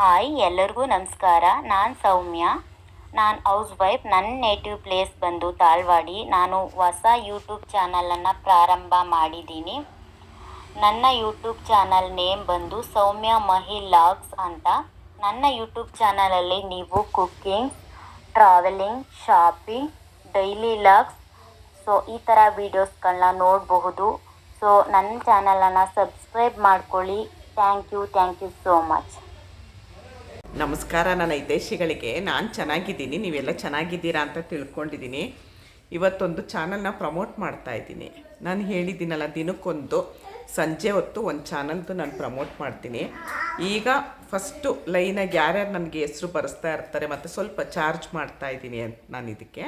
Hi, ಎಲ್ಲರಿಗೂ ನಮಸ್ಕಾರ. ನಾನು ಸೌಮ್ಯ. ನಾನು ಹೌಸ್ ವೈಫ್ ನನ್ನ ನೇಟಿವ್ ಪ್ಲೇಸ್ ಬಂದು ತಾಳ್ವಾಡಿ ನಾನು ಹೊಸ ಯೂಟ್ಯೂಬ್ ಚಾನಲನ್ನು ಪ್ರಾರಂಭ ಮಾಡಿದ್ದೀನಿ. ನನ್ನ ಯೂಟ್ಯೂಬ್ ಚಾನಲ್ ನೇಮ್ ಬಂದು ಸೌಮ್ಯ ಮಹಿ ಲಾಗ್ಸ್ ಅಂತ. ನನ್ನ ಯೂಟ್ಯೂಬ್ ಚಾನಲಲ್ಲಿ ನೀವು cooking, travelling, shopping, daily logs, so ಈ ಥರ ವೀಡಿಯೋಸ್ಗಳನ್ನ ನೋಡಬಹುದು. ಸೊ ನನ್ನ ಚಾನಲನ್ನು ಸಬ್ಸ್ಕ್ರೈಬ್ ಮಾಡ್ಕೊಳ್ಳಿ. Thank you thank you so much. ನಮಸ್ಕಾರ, ನನ್ನ ಹಿತೈಷಿಗಳಿಗೆ ನಾನು ಚೆನ್ನಾಗಿದ್ದೀನಿ, ನೀವೆಲ್ಲ ಚೆನ್ನಾಗಿದ್ದೀರಾ ಅಂತ ತಿಳ್ಕೊಂಡಿದ್ದೀನಿ. ಇವತ್ತೊಂದು ಚಾನಲ್ನ ಪ್ರಮೋಟ್ ಮಾಡ್ತಾ ಇದ್ದೀನಿ. ನಾನು ಹೇಳಿದ್ದೀನಲ್ಲ, ದಿನಕ್ಕೊಂದು, ಸಂಜೆ ಹೊತ್ತು ಒಂದು ಚಾನಲ್ದು ನಾನು ಪ್ರಮೋಟ್ ಮಾಡ್ತೀನಿ. ಈಗ ಫಸ್ಟು ಲೈನಾಗಿ ಯಾರ್ಯಾರು ನನಗೆ ಹೆಸರು ಬರೆಸ್ತಾ ಇರ್ತಾರೆ ಮತ್ತು ಸ್ವಲ್ಪ ಚಾರ್ಜ್ ಮಾಡ್ತಾ ಇದ್ದೀನಿ ಅಂತ ನಾನು ಇದಕ್ಕೆ.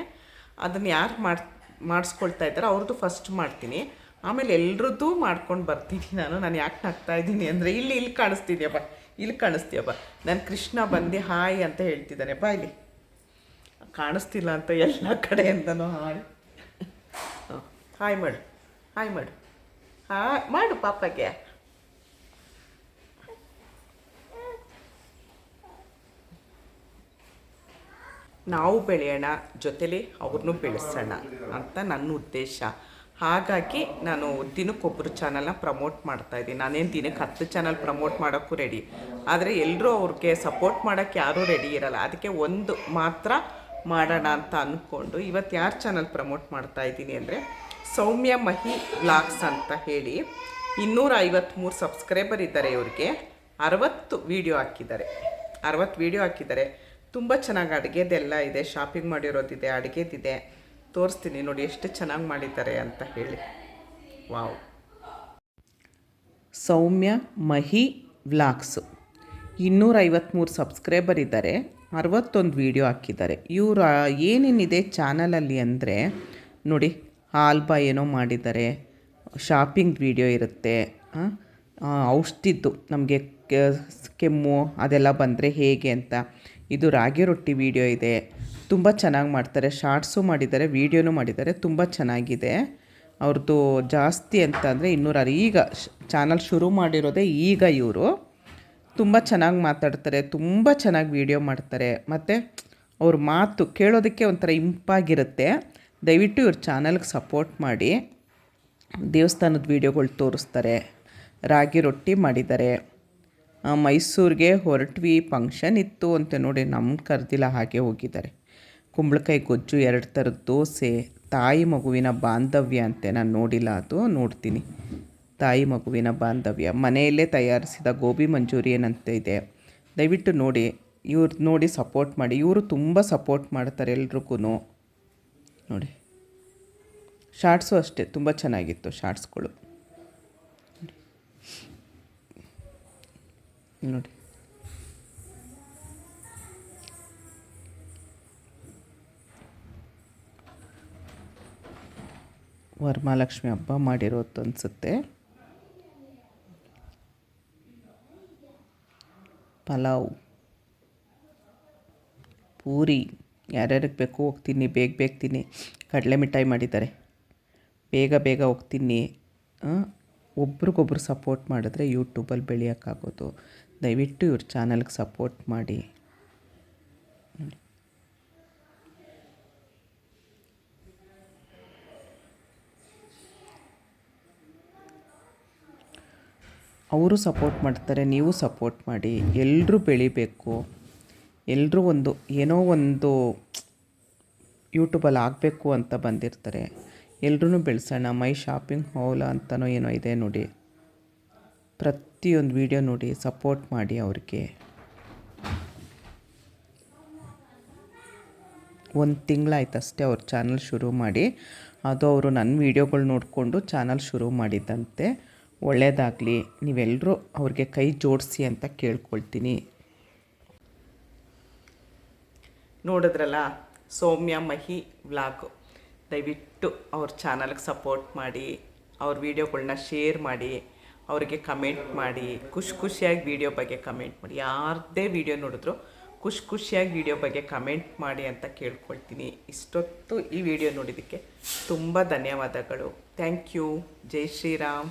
ಅದನ್ನು ಯಾರು ಮಾಡಿ, ಮಾಡಿಸ್ಕೊಳ್ತಾ ಇದ್ದಾರೆ ಅವ್ರದ್ದು ಫಸ್ಟ್ ಮಾಡ್ತೀನಿ. ಆಮೇಲೆ ಎಲ್ರದ್ದು ಮಾಡ್ಕೊಂಡು ಬರ್ತೀನಿ ನಾನು. ನಾನು ಯಾಕೆ ನಗ್ತಾ ಇದ್ದೀನಿ ಅಂದರೆ, ಇಲ್ಲಿ ಇಲ್ಲಿ ಕಾಣಿಸ್ತಿದ್ಯಪ್ಪ. ಇಲ್ಲಿ ಕಾಣಿಸ್ತೀಯಪ್ಪ. ನಾನು ಕೃಷ್ಣ ಬಂದು, ಹಾಯ್ ಅಂತ ಹೇಳ್ತಿದ್ದಾನೆ ಬಾ ಇಲ್ಲಿ. ಕಾಣಿಸ್ತಿಲ್ಲ ಅಂತ ಎಲ್ಲ ಕಡೆಯಿಂದನೂ ಹಾಯ್. ಹಾಯ್ ಮಾಡು. ಹಾಯ್ ಮಾಡು. ಹಾಯ್ ಮಾಡು ಪಾಪಗೆ ನಾವು ಬೆಳೆಯೋಣ, ಜೊತೆಲಿ ಅವ್ರನ್ನೂ ಬೆಳೆಸೋಣ ಅಂತ ನನ್ನ ಉದ್ದೇಶ. ಹಾಗಾಗಿ ನಾನು ದಿನಕ್ಕೊಬ್ಬರು ಚಾನಲ್ನ ಪ್ರಮೋಟ್ ಮಾಡ್ತಾ ಇದ್ದೀನಿ. ನಾನೇನು ದಿನಕ್ಕೆ ಹತ್ತು ಚಾನಲ್ ಪ್ರಮೋಟ್ ಮಾಡೋಕ್ಕೂ ರೆಡಿ ಆದರೆ ಎಲ್ಲರೂ ಅವ್ರಿಗೆ ಸಪೋರ್ಟ್ ಮಾಡೋಕ್ಕೆ ಯಾರೂ ರೆಡಿ ಇರಲ್ಲ. ಅದಕ್ಕೆ ಒಂದು ಮಾತ್ರ ಮಾಡೋಣ ಅಂತ ಅಂದ್ಕೊಂಡು ಇವತ್ತು ಯಾರು ಚಾನಲ್ ಪ್ರಮೋಟ್ ಮಾಡ್ತಾ ಇದ್ದೀನಿ ಅಂದರೆ ಸೌಮ್ಯ ಮಹಿ ಬ್ಲಾಗ್ಸ್ ಅಂತ ಹೇಳಿ ಇನ್ನೂರ ಐವತ್ತ್ಮೂರು ಸಬ್ಸ್ಕ್ರೈಬರ್ ಇದ್ದಾರೆ ಇವ್ರಿಗೆ. ಅರವತ್ತು ವೀಡಿಯೋ ಹಾಕಿದ್ದಾರೆ. ಅರವತ್ತು ವೀಡಿಯೋ ಹಾಕಿದ್ದಾರೆ. ತುಂಬ ಚೆನ್ನಾಗಿ ಅಡುಗೆದೆಲ್ಲ ಇದೆ. ಶಾಪಿಂಗ್ ಮಾಡಿರೋದಿದೆ, ಅಡುಗೆದಿದೆ. ತೋರಿಸ್ತೀನಿ ನೋಡಿ ಎಷ್ಟು ಚೆನ್ನಾಗಿ ಮಾಡಿದ್ದಾರೆ ಅಂತ ಹೇಳಿ. ವಾವ್. ಸೌಮ್ಯ ಮಹಿ ವ್ಲಾಗ್ಸು. ಇನ್ನೂರ ಐವತ್ತ್ಮೂರು ಸಬ್ಸ್ಕ್ರೈಬರ್ ಇದ್ದಾರೆ, ಅರವತ್ತೊಂದು ವೀಡಿಯೋ ಹಾಕಿದ್ದಾರೆ. ಇವರು ಏನೇನಿದೆ ಚಾನಲಲ್ಲಿ ಅಂದರೆ, ನೋಡಿ ಆಲ್ಬಾ ಏನೋ ಮಾಡಿದ್ದಾರೆ, ಶಾಪಿಂಗ್ ವೀಡಿಯೋ ಇರುತ್ತೆ ಔಷಧಿದ್ದು ನಮಗೆ ಕೆಮ್ಮು ಅದೆಲ್ಲ ಬಂದರೆ ಹೇಗೆ ಅಂತ. ಇದು ರಾಗಿ ರೊಟ್ಟಿ ವೀಡಿಯೋ ಇದೆ. ತುಂಬ ಚೆನ್ನಾಗಿ ಮಾಡ್ತಾರೆ. ಶಾರ್ಟ್ಸು ಮಾಡಿದ್ದಾರೆ ವೀಡಿಯೋನೂ ಮಾಡಿದ್ದಾರೆ. ತುಂಬ ಚೆನ್ನಾಗಿದೆ. ಅವ್ರದ್ದು ಜಾಸ್ತಿ ಅಂತ ಅಂದರೆ ಇನ್ನೂರ ಈಗ ಚಾನಲ್ ಶುರು ಮಾಡಿರೋದೇ ಈಗ ಇವರು. ತುಂಬ ಚೆನ್ನಾಗಿ ಮಾತಾಡ್ತಾರೆ, ತುಂಬ ಚೆನ್ನಾಗಿ ವೀಡಿಯೋ ಮಾಡ್ತಾರೆ. ಮತ್ತು ಅವ್ರ ಮಾತು ಕೇಳೋದಕ್ಕೆ ಒಂಥರ ಇಂಪಾಗಿರುತ್ತೆ. ದಯವಿಟ್ಟು ಇವ್ರ ಚಾನಲ್ಗೆ ಸಪೋರ್ಟ್ ಮಾಡಿ. ದೇವಸ್ಥಾನದ ವೀಡಿಯೋಗಳು ತೋರಿಸ್ತಾರೆ. ರಾಗಿ ರೊಟ್ಟಿ ಮಾಡಿದ್ದಾರೆ. ಮೈಸೂರಿಗೆ ಹೊರಟ್ವಿ ಫಂಕ್ಷನ್ ಇತ್ತು ಅಂತ ನೋಡಿ ನಮ್ಮ ಕರೆದಿಲ್ಲ ಹಾಗೆ ಹೋಗಿದ್ದಾರೆ. ಕುಂಬಳಕಾಯಿ ಗೊಜ್ಜು ಎರಡು ಥರದ ದೋಸೆ, ತಾಯಿ ಮಗುವಿನ ಬಾಂಧವ್ಯ ಅಂತೆ ನಾನು ನೋಡಿಲ್ಲ ಅದು, ನೋಡ್ತೀನಿ. ತಾಯಿ ಮಗುವಿನ ಬಾಂಧವ್ಯ. ಮನೆಯಲ್ಲೇ ತಯಾರಿಸಿದ ಗೋಬಿ ಮಂಚೂರಿಯನ್ ಅಂತ ಇದೆ? ದಯವಿಟ್ಟು ನೋಡಿ, ಇವ್ರು ನೋಡಿ ಸಪೋರ್ಟ್ ಮಾಡಿ. ಇವರು ತುಂಬ ಸಪೋರ್ಟ್ ಮಾಡ್ತಾರೆ ಎಲ್ರಿಗೂ ನೋಡಿ. ಶಾರ್ಟ್ಸು ಅಷ್ಟೇ, ತುಂಬ ಚೆನ್ನಾಗಿತ್ತು ಶಾರ್ಟ್ಸ್ಗಳು ನೋಡಿ. ವರಮಹಾಲಕ್ಷ್ಮಿ ಹಬ್ಬ ಮಾಡಿರೋದು ಅನಿಸುತ್ತೆ. ಪಲಾವ್, ಪೂರಿ, ಯಾರ್ಯಾರಿಗೆ ಬೇಕು ಹೋಗ್ತೀನಿ, ಬೇಗ ಬೇಗ ತಿನ್ನಿ. ಕಡಲೆ ಮಿಠಾಯಿ ಮಾಡಿದ್ದಾರೆ. ಬೇಗ ಬೇಗ ಹೋಗ್ತೀನಿ. ಒಬ್ರಿಗೊಬ್ರು ಸಪೋರ್ಟ್ ಮಾಡಿದ್ರೆ ಯೂಟ್ಯೂಬಲ್ಲಿ ಬೆಳೆಯೋಕ್ಕಾಗೋದು. ದಯವಿಟ್ಟು ಇವ್ರ ಚಾನಲ್ಗೆ ಸಪೋರ್ಟ್ ಮಾಡಿ. ಅವರು ಸಪೋರ್ಟ್ ಮಾಡ್ತಾರೆ, ನೀವು ಸಪೋರ್ಟ್ ಮಾಡಿ. ಎಲ್ಲರೂ ಬೆಳಿಬೇಕು. ಎಲ್ಲರೂ ಒಂದು ಏನೋ ಒಂದು ಯೂಟ್ಯೂಬಲ್ಲಿ ಆಗಬೇಕು ಅಂತ ಬಂದಿರ್ತಾರೆ. ಎಲ್ಲರೂ ಬೆಳೆಸೋಣ, ಮೈ ಶಾಪಿಂಗ್ ಹಾಲ್ ಅಂತನೋ ಏನೋ ಇದೆ ನೋಡಿ. ಪ್ರತಿಯೊಂದು ವಿಡಿಯೋ ನೋಡಿ ಸಪೋರ್ಟ್ ಮಾಡಿ ಅವ್ರಿಗೆ. ಒಂದು ತಿಂಗಳಾಯ್ತು ಅಷ್ಟೇ ಅವ್ರ ಚಾನಲ್ ಶುರು ಮಾಡಿ. ಅದು ಅವರು ನನ್ನ ವೀಡಿಯೋಗಳು ನೋಡಿಕೊಂಡು ಚಾನಲ್ ಶುರು ಮಾಡಿದ್ದಂತೆ ಒಳ್ಳೆಯದಾಗಲಿ ನೀವೆಲ್ಲರೂ ಅವ್ರಿಗೆ ಕೈ ಜೋಡಿಸಿ ಅಂತ ಕೇಳ್ಕೊಳ್ತೀನಿ. ನೋಡಿದ್ರಲ್ಲ, ಸೌಮ್ಯ ಮಹಿ ವ್ಲಾಗು ದಯವಿಟ್ಟು ಅವ್ರ ಚಾನಲ್ಗೆ ಸಪೋರ್ಟ್ ಮಾಡಿ, ಅವ್ರ ವೀಡಿಯೋಗಳನ್ನ ಶೇರ್ ಮಾಡಿ, ಅವರಿಗೆ ಕಮೆಂಟ್ ಮಾಡಿ, ಖುಷಿ ಖುಷಿಯಾಗಿ ವೀಡಿಯೋ ಬಗ್ಗೆ ಕಮೆಂಟ್ ಮಾಡಿ. ಯಾರದೇ ವೀಡಿಯೋ ನೋಡಿದ್ರು ಖುಷಿ ಖುಷಿಯಾಗಿ ವೀಡಿಯೋ ಬಗ್ಗೆ ಕಮೆಂಟ್ ಮಾಡಿ ಅಂತ ಕೇಳ್ಕೊಳ್ತೀನಿ. ಇಷ್ಟೊತ್ತು ಈ ವಿಡಿಯೋ ನೋಡಿದ್ದಕ್ಕೆ ತುಂಬ ಧನ್ಯವಾದಗಳು. Thank you. ಜೈ ಶ್ರೀರಾಮ್.